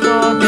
thought.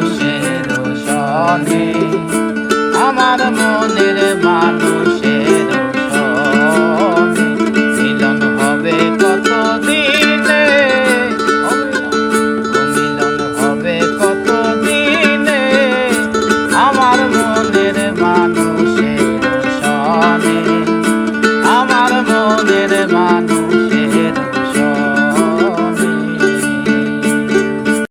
মানুষের সনে আমার মনের